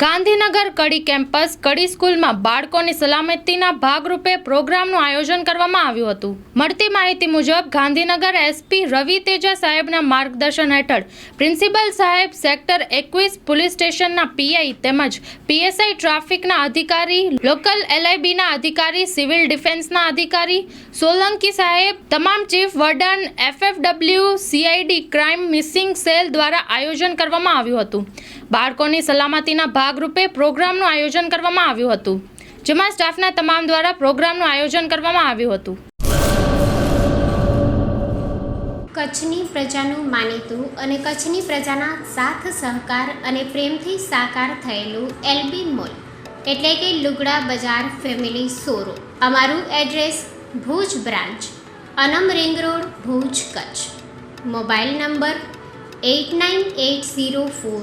ગાંધીનગર કડી campus કડી સ્કૂલમાં બાળકોની સલામતીના ભાગરૂપે પ્રોગ્રામનું આયોજન કરવામાં આવ્યું હતું. મળતી માહિતી મુજબ, ગાંધીનગર એસપી રવિ તેજા સાહેબના માર્ગદર્શન હેઠળ પ્રિન્સિપલ સાહેબ સેક્ટર એકવીસ પોલીસ સ્ટેશનના પીઆઈ તેમજ પીએસઆઈ ટ્રાફિકના અધિકારી, લોકલ એલઆઈબીના અધિકારી, સિવિલ ડિફેન્સના અધિકારી, સોલંકી સાહેબ, તમામ chief warden, FFW, CID, crime missing cell દ્વારા આયોજન કરવામાં આવ્યું હતું. બાળકોની સલામતીના ભાગરૂપે પ્રોગ્રામનું આયોજન કરવામાં આવ્યું હતું, જેમાં સ્ટાફના તમામ દ્વારા પ્રોગ્રામનું આયોજન કરવામાં આવ્યું હતું. કચ્છની પ્રજાનું માનીતું અને કચ્છની પ્રજાના સાથ, સહકાર અને પ્રેમથી સાકાર થયેલું એલબી મોલ, એટલે કે લુગડા બજાર ફેમિલી સોરો અમારું address Bhuj branch, Anam ring road, Bhuj Kutch. Mobile number eight nine eight zero four